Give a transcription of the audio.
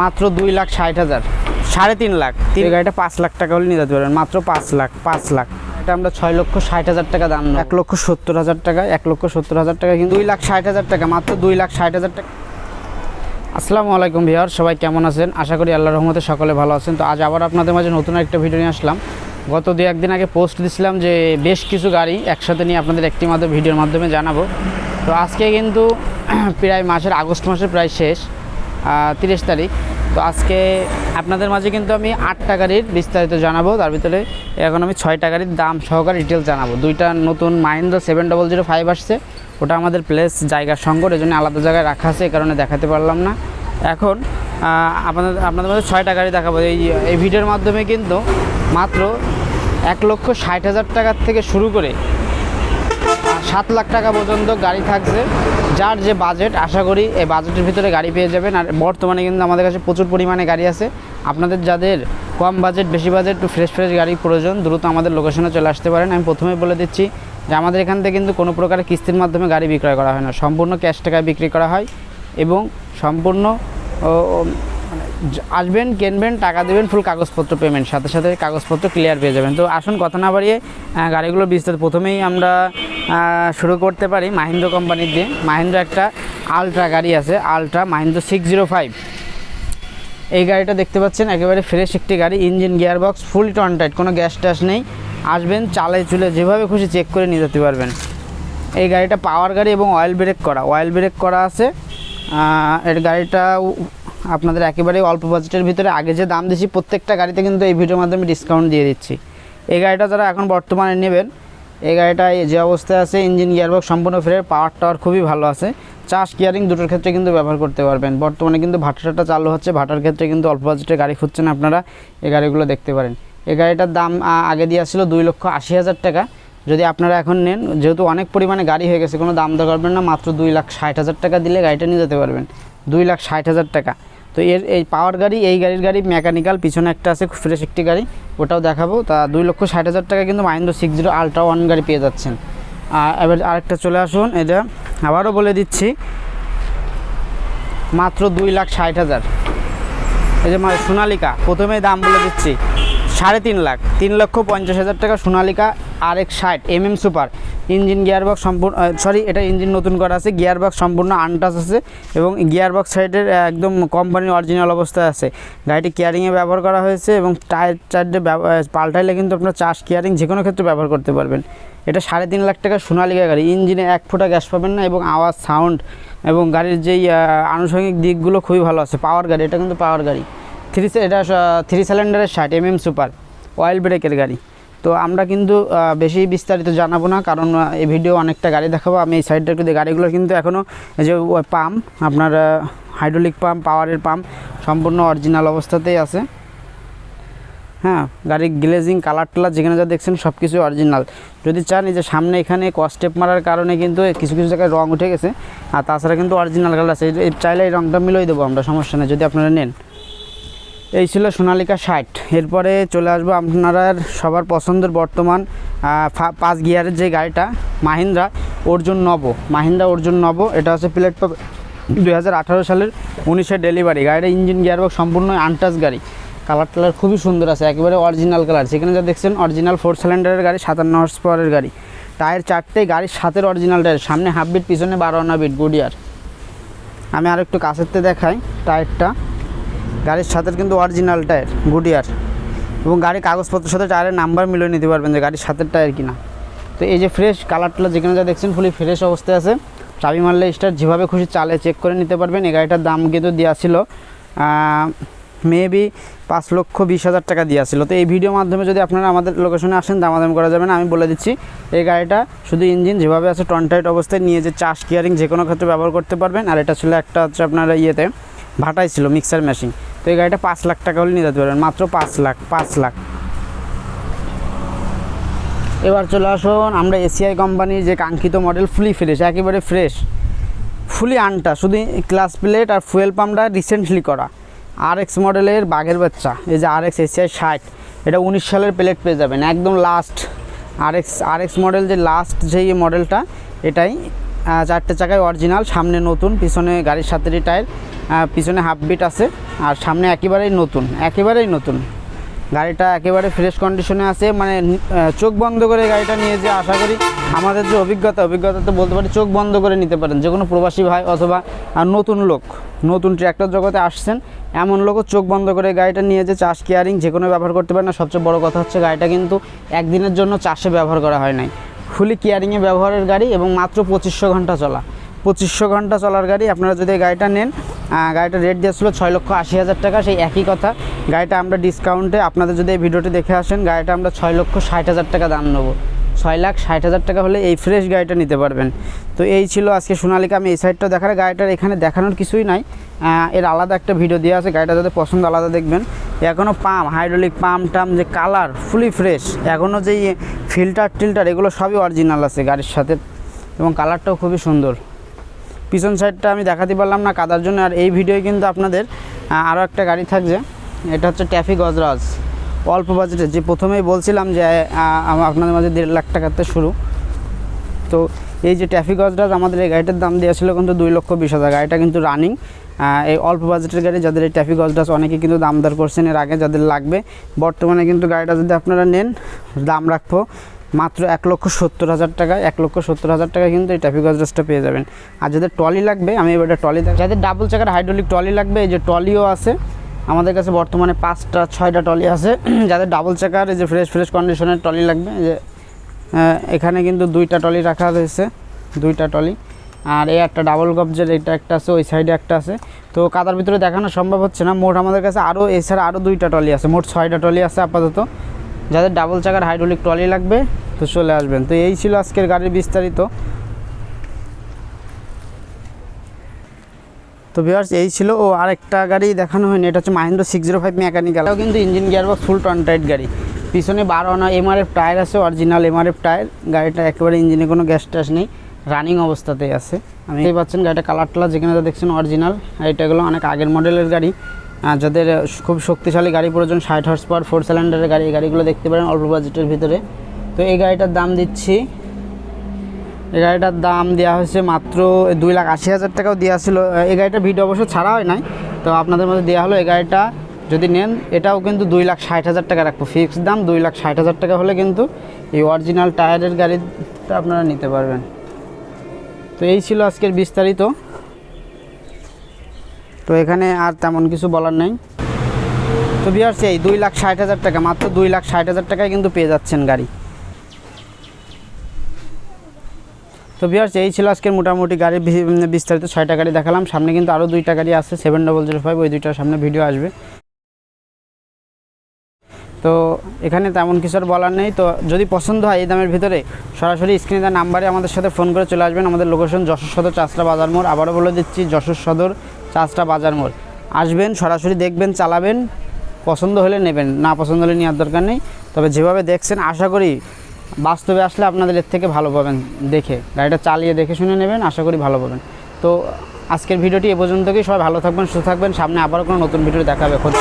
মাত্র দুই লাখ ষাট হাজার। সাড়ে তিন লাখ। তিন গাড়িটা পাঁচ লাখ টাকা হলে নিয়ে যেতে পারবেন। মাত্র পাঁচ লাখ পাঁচ লাখ। এটা আমরা ছয় লক্ষ ষাট হাজার টাকা দাম এক লক্ষ সত্তর হাজার টাকা এক লক্ষ সত্তর হাজার টাকা কিন্তু দুই লাখ ষাট হাজার টাকা মাত্র দুই লাখ ষাট হাজার টাকা। আসসালামু আলাইকুম ভিওর সবাই কেমন আছেন? আশা করি আল্লাহ রহমতে সকলে ভালো আছেন। তো আজ আবার আপনাদের মাঝে নতুন একটা ভিডিও নিয়ে আসলাম। গত দু একদিন আগে পোস্ট দিছিলাম যে বেশ কিছু গাড়ি একসাথে নিয়ে আপনাদের একটি মাত্র ভিডিওর মাধ্যমে জানাব। তো আজকে কিন্তু প্রায় মাসের আগস্ট মাসের প্রায় শেষ। তিরিশ তারিখ। তো আজকে আপনাদের মাঝে কিন্তু আমি আটটা গাড়ির বিস্তারিত জানাব। তার ভিতরে এখন আমি ছয়টা গাড়ির দাম সহকারে ডিটেলস জানাব। দুইটা নতুন Mahindra seven double zero five আসছে। ওটা আমাদের প্লেস জায়গার সংকট জন্য আলাদা জায়গায় রাখা আছে এই কারণে দেখাতে পারলাম না। এখন আপনাদের আপনাদের মধ্যে ছয়টা গাড়ি দেখাবো। এই এই ভিডিওর মাধ্যমে কিন্তু মাত্র এক লক্ষ ষাট হাজার টাকার থেকে শুরু করে সাত লাখ টাকা পর্যন্ত গাড়ি থাকছে। যার যে বাজেট আশা করি এই বাজেটের ভিতরে গাড়ি পেয়ে যাবেন। আর বর্তমানে কিন্তু আমাদের কাছে প্রচুর পরিমাণে গাড়ি আছে। আপনাদের যাদের কম বাজেট বেশি বাজেট একটু ফ্রেশ ফ্রেশ গাড়ি প্রয়োজন, দ্রুত আমাদের লোকেশনে চলে আসতে পারেন। আমি প্রথমেই বলে দিচ্ছি যে আমাদের এখান থেকে কিন্তু কোনো প্রকারের কিস্তির মাধ্যমে গাড়ি বিক্রয় করা হয় না। সম্পূর্ণ ক্যাশ টাকায় বিক্রি করা হয় এবং সম্পূর্ণ মানে আসবেন, কিনবেন, টাকা দেবেন ফুল কাগজপত্র পেমেন্ট সাথে সাথে কাগজপত্র ক্লিয়ার পেয়ে যাবেন। তো আসুন, কথা না বাড়িয়ে গাড়িগুলো বিস্তারিত প্রথমেই আমরা শুরু করতে পারি মাহিন্দ্র কোম্পানির দিয়ে। মাহিন্দ্র একটা আলট্রা গাড়ি আছে, ultra Mahindra six zero five. এই গাড়িটা দেখতে পাচ্ছেন, একেবারে ফ্রেশ একটি গাড়ি engine gearbox full ton tight কোনো গ্যাস ট্যাস নেই। আসবেন চালে চুলে যেভাবে খুশি চেক করে নিয়ে যেতে পারবেন। এই গাড়িটা পাওয়ার গাড়ি এবং অয়েল ব্রেক করা অয়েল ব্রেক করা আছে। এর গাড়িটা আপনাদের একেবারে অল্প বাজেটের ভিতরে। আগে যে দাম দিচ্ছি প্রত্যেকটা গাড়িতে কিন্তু এই ভিডিওর মাধ্যমে ডিসকাউন্ট দিয়ে দিচ্ছি। এই গাড়িটা যারা এখন বর্তমানে নেবেন এই গাড়িটা যে অবস্থায় আছে, ইঞ্জিন, গিয়ারবক্স সম্পূর্ণ ফ্রেশ পাওয়ার টাওয়ার খুবই ভালো আছে। চাষ কিয়ারিং দুটোর ক্ষেত্রে কিন্তু ব্যবহার করতে পারবেন। বর্তমানে কিন্তু ভাটাটা চালু হচ্ছে। ভাটার ক্ষেত্রে কিন্তু অল্প বাজেটের গাড়ি খুঁজছেন আপনারা, এই গাড়িগুলো দেখতে পারেন। এই গাড়িটার দাম আগে দিয়ে ছিল দুই লক্ষ আশি হাজার টাকা। যদি আপনারা এখন নেন, যেহেতু অনেক পরিমাণে গাড়ি হয়ে গেছে, কোনো দাম দর করবেন না। মাত্র দুই লাখ ষাট হাজার টাকা দিলে গাড়িটা নিয়ে যেতে পারবেন। দুই লাখ ষাট হাজার টাকা। তো এর এই পাওয়ার গাড়ি, এই গাড়ির গাড়ি মেকানিক্যাল পিছনে একটা আছে, খুব ফ্রেশ একটি গাড়ি, ওটাও দেখাবো। তা দুই লক্ষ ষাট হাজার টাকা কিন্তু Mahindra six zero ultra one গাড়ি পেয়ে যাচ্ছেন। এবার আরেকটা চলে আসুন এটা আবারও বলে দিচ্ছি, মাত্র দুই লাখ ষাট হাজার। এই যে সোনালিকা, প্রথমেই দাম বলে দিচ্ছি, সাড়ে তিন লাখ, তিন লক্ষ পঞ্চাশ হাজার টাকা সোনালিকা আর এক ষাট M M super engine gearbox সম্পূর্ণ সরি এটা ইঞ্জিন নতুন করা আছে, গিয়ারবক্স সম্পূর্ণ আনটাচ আছে এবং গিয়ারবক্স সাইডের একদম কোম্পানির অরিজিনাল অবস্থায় আছে। গাড়িটি কেয়ারিংয়ে ব্যবহার করা হয়েছে এবং টায়ার চার্জে পাল্টাইলে কিন্তু আপনার চাষ কেয়ারিং যে কোনো ক্ষেত্রে ব্যবহার করতে পারবেন। এটা সাড়ে তিন লাখ টাকা সোনালিকা গাড়ি, ইঞ্জিনে এক ফোঁটা গ্যাস পাবেন না এবং আওয়াজ সাউন্ড এবং গাড়ির যেই আনুষঙ্গিক দিকগুলো খুবই ভালো আছে। পাওয়ার গাড়ি, এটা কিন্তু পাওয়ার গাড়ি। থ্রি এটা থ্রি সিলিন্ডারের ষাট এম এম সুপার অয়েল ব্রেকের গাড়ি। তো আমরা কিন্তু বেশি বিস্তারিত জানাব না, কারণ এই ভিডিও অনেকটা গাড়ি দেখাবো। আমি এই সাইডটা দিই। গাড়িগুলো কিন্তু এখনও যে পাম্প আপনার হাইড্রোলিক পাম্প পাওয়ারের পাম্প সম্পূর্ণ অরিজিনাল অবস্থাতেই আছে। হ্যাঁ গাড়ির গ্লেজিং কালার টালার যেখানে যা দেখছেন সব কিছু অরিজিনাল যদি চান, এই যে সামনে এখানে কস্টেপ মারার কারণে কিন্তু কিছু কিছু জায়গায় রং উঠে গেছে, আর তাছাড়া কিন্তু অরিজিনাল কালার আছে। চাইলে এই রংটা মিলিয়ে দেবো আমরা, সমস্যা নেই, যদি আপনারা নেন। এই ছিল সোনালিকা ষাট। এরপরে চলে আসব আপনারা সবার পছন্দের বর্তমান পাঁচ গিয়ারের যে গাড়িটা, মাহিন্দ্রা অর্জুন নব। মাহিন্দ্রা অর্জুন নব, এটা হচ্ছে প্লেট পাবে দুই সালের উনিশের ডেলিভারি গাড়িটা ইঞ্জিন গিয়ারবক্স সম্পূর্ণ আনটাচ গাড়ি। কালার টালার খুবই সুন্দর আছে, একেবারে অরিজিনাল কালার সেখানে যা দেখছেন অরিজিনাল ফোর সিলিন্ডারের গাড়ি, সাতান্ন হর্স পাওয়ারের গাড়ি। টায়ার চারটে গাড়ির সাথের অরিজিনাল টায়ার সামনে হাফ বিট পিছনে বারো আনা বিট গুডিয়ার আমি আর একটু কাছেরতে দেখাই টায়ারটা গাড়ির সাথে কিন্তু অরিজিনাল টায়ার গুডিয়ার এবং গাড়ির কাগজপত্রের সাথে টায়ারের নাম্বার মিলিয়ে নিতে পারবেন যে গাড়ির সাথে টায়ার কিনা। তো এই যে ফ্রেশ কালারটা যেখানে যা দেখছেন ফুলি ফ্রেশ অবস্থায় আছে। চাবি মারলে স্টার যেভাবে খুশি চালে চেক করে নিতে পারবেন। এই গাড়িটার দাম কিন্তু দেওয়া ছিল মেবি পাঁচ লক্ষ বিশ হাজার টাকা দেওয়া ছিল। তো এই ভিডিওর মাধ্যমে যদি আপনারা আমাদের লোকেশনে আসেন, দামাদাম করা যাবে না। আমি বলে দিচ্ছি, এই গাড়িটা শুধু ইঞ্জিন যেভাবে আছে টনটাইট অবস্থায় নিয়ে যে চাষ কিয়ারিং যে কোনো ক্ষেত্রে ব্যবহার করতে পারবেন। আর এটা ছিল একটা হচ্ছে আপনার ইয়েতে ভাটাই ছিল মিক্সার মেশিন তো এই গাড়িটা পাঁচ লাখ টাকা হলে নিয়ে যেতে পারবেন। মাত্র পাঁচ লাখ পাঁচ লাখ। এবার চলে আসুন, আমরা এসিআই কোম্পানির যে কাঙ্ক্ষিত মডেল ফুলি ফ্রেশ একেবারে ফ্রেশ ফুলি আনটা শুধু ক্লাস প্লেট আর ফুয়েল পাম্পটা রিসেন্টলি করা। আর এক্স মডেলের বাঘের বাচ্চা, এই যে আর এক্স এসিআই ষাট, এটা উনিশ সালের প্লেট পেয়ে যাবেন, একদম last R X R X model যে লাস্ট যেই মডেলটা এটাই চারটে চাকায় অরিজিনাল সামনে নতুন, পিছনে গাড়ির সাথে টায়ার পিছনে হাফ বিট আছে আর সামনে একেবারেই নতুন একেবারেই নতুন। গাড়িটা একেবারে ফ্রেশ কন্ডিশনে আছে মানে চোখ বন্ধ করে গাড়িটা নিয়ে যে আশা করি আমাদের যে অভিজ্ঞতা অভিজ্ঞতা তো বলতে পারি চোখ বন্ধ করে নিতে পারেন। যে কোনো প্রবাসী ভাই অথবা নতুন লোক, নতুন ট্র্যাক্টর জগতে আসছেন, এমন লোকও চোখ বন্ধ করে গাড়িটা নিয়ে যে চাষ কেয়ারিং যে কোনো ব্যবহার করতে পারেন। না সবচেয়ে বড় কথা হচ্ছে গাড়িটা কিন্তু একদিনের জন্য চাষে ব্যবহার করা হয় নাই। ফুলি কেয়ারিংয়ে ব্যবহারের গাড়ি এবং মাত্র পঁচিশশো ঘণ্টা চলা। পঁচিশশো ঘণ্টা চলার গাড়ি আপনারা যদি গাড়িটা নেন গাড়িটা রেট দিয়েছিল ছয় লক্ষ আশি হাজার টাকা, সেই একই কথা। গাড়িটা আমরা ডিসকাউন্টে আপনাদের যদি এই ভিডিওটি দেখে আসেন, গাড়িটা আমরা ছয় লক্ষ ষাট হাজার টাকা দাম নেব। ছয় লাখ ষাট হাজার টাকা হলে এই ফ্রেশ গাড়িটা নিতে পারবেন। তো এই ছিল আজকে সোনালিকা, আমি এই সাইডটা দেখার গাড়িটার এখানে দেখানোর কিছুই নাই। এর আলাদা একটা ভিডিও দেওয়া আছে। গাড়িটা যাদের পছন্দ, আলাদা দেখবেন। এখনও পাম্প হাইড্রোলিক পাম্প টাম, যে কালার ফুলি ফ্রেশ এখনও যে ফিল্টার টিল্টার এগুলো সবই অরিজিনাল আছে গাড়ির সাথে। এবং কালারটাও খুবই সুন্দর। পিছন সাইডটা আমি দেখাতে পারলাম না কাদার জন্য, আর এই ভিডিওয় কিন্তু আপনাদের আরও একটা গাড়ি থাকছে। এটা হচ্ছে ট্যাফি গজরাজ অল্প বাজেটে। যে প্রথমেই বলছিলাম যে আপনাদের মাঝে দেড় লাখ টাকাতে শুরু। তো এই যে ট্রাফিক গজরাজ আমাদের এই গাড়িটার দাম দিয়েছিল কিন্তু দুই লক্ষ বিশ হাজার। গাড়িটা কিন্তু রানিং এই অল্প বাজেটের গাড়ি যাদের এই ট্রাফিক গজরাজ অনেকে কিন্তু দামদার করছেন এর আগে যাদের লাগবে। বর্তমানে কিন্তু গাড়িটা যদি আপনারা নেন, দাম রাখব। মাত্র এক লক্ষ সত্তর হাজার টাকা, এক লক্ষ সত্তর হাজার টাকা কিন্তু এই ট্রাফিক গজরাজটা পেয়ে যাবেন। আর যাদের ট্রলি লাগবে, আমি এবার ট্রলি যাদের ডাবল চাকার হাইড্রোলিক ট্রলি লাগবে, এই যে ট্রলিও আছে, আমাদের কাছে বর্তমানে পাঁচটা, ছয়টা ট্রলি আছে। যাদের ডাবল চাকার, এই যে ফ্রেশ ফ্রেশ কন্ডিশনের ট্রলি লাগবে যে এখানে কিন্তু দুইটা টলি রাখা রয়েছে, দুইটা টলি আর এই একটা ডাবল কবজের এটা একটা আছে, ওই সাইডে একটা আছে। তো কাদার ভিতরে দেখানো সম্ভব হচ্ছে না। মোট আমাদের কাছে আরও এছাড়া আরও দুইটা টলি আছে, মোট ছয়টা টলি আছে আপাতত। যাদের ডাবল চাকার হাইড্রোলিক ট্রলি লাগবে, তো চলে আসবেন। তো এই ছিল আজকের গাড়ির বিস্তারিত। তো ভিউয়ার্স এই ছিল ও আরেকটা গাড়ি দেখানো হয়নি, এটা হচ্ছে Mahindra six zero five mechanical কিন্তু engine gear box full tight গাড়ি। পিছনে বারো আনা এমআরএফ টায়ার আছে অরিজিনাল এমআরএফ টায়ার গাড়িটা একেবারে ইঞ্জিনে কোনো গ্যাস ট্যাস নেই রানিং অবস্থাতেই আছে। দেখতে পাচ্ছেন গাড়িটা কালার টালার যেখানে দেখছেন অরিজিনাল এটাগুলো অনেক আগের মডেলের গাড়ি। আর যাদের খুব শক্তিশালী গাড়ি প্রয়োজন, ষাট হর্স পাওয়ার ফোর সিলিন্ডারের গাড়ি, এই গাড়িগুলো দেখতে পারেন অল্প বাজেটের ভিতরে। তো এই গাড়িটার দাম দিচ্ছি। এই গাড়িটার দাম দেওয়া হয়েছে মাত্র দুই লাখ আশি হাজার টাকাও দেওয়া ছিল। এই গাড়িটার ভিডিও অবশ্য ছাড়া হয় নাই। তো আপনাদের মধ্যে দেওয়া হলো এই গাড়িটা। যদি নেন, এটাও কিন্তু দুই লাখ ষাট হাজার টাকা রাখব। ফিক্সড দাম দুই লাখ ষাট হাজার টাকা হলে কিন্তু এই অরিজিনাল টায়ারের গাড়িটা আপনারা নিতে পারবেন। তো এই ছিল আজকের বিস্তারিত। তো এখানে আর তেমন কিছু বলার নেই। তো বিহার সেই দুই লাখ ষাট হাজার টাকা, মাত্র দুই লাখ ষাট হাজার টাকায় কিন্তু পেয়ে যাচ্ছেন গাড়ি। তো বিহার্স এই ছিল আজকের মোটামুটি গাড়ির বি- বিস্তারিত ছয়টা গাড়ি দেখালাম। সামনে কিন্তু আরও দুইটা গাড়ি আছে সেভেন ডবল জিরো ফাইভ ওই দুইটার সামনে ভিডিও আসবে। তো এখানে তেমন কিছু আর বলার নেই। তো যদি পছন্দ হয় এই দামের ভিতরে, সরাসরি স্ক্রিনে দেওয়া নাম্বারে আমাদের সাথে ফোন করে চলে আসবেন। আমাদের লোকেশন যশোর সদর চাষরা বাজার মোড়। আবারও বলে দিচ্ছি, যশোর সদর চাষরা বাজার মোড়। আসবেন, সরাসরি দেখবেন, চালাবেন, পছন্দ হলে নেবেন, না পছন্দ হলে নেওয়ার দরকার নেই। তবে যেভাবে দেখছেন, আশা করি বাস্তবে আসলে আপনাদের এর থেকে ভালো পাবেন দেখে। গাড়িটা চালিয়ে দেখে শুনে নেবেন, আশা করি ভালো পাবেন। তো আজকের ভিডিওটি এ পর্যন্তই। সবাই ভালো থাকবেন, সুস্থ থাকবেন। সামনে আবারও কোনো নতুন ভিডিও দেখাবে খোঁজ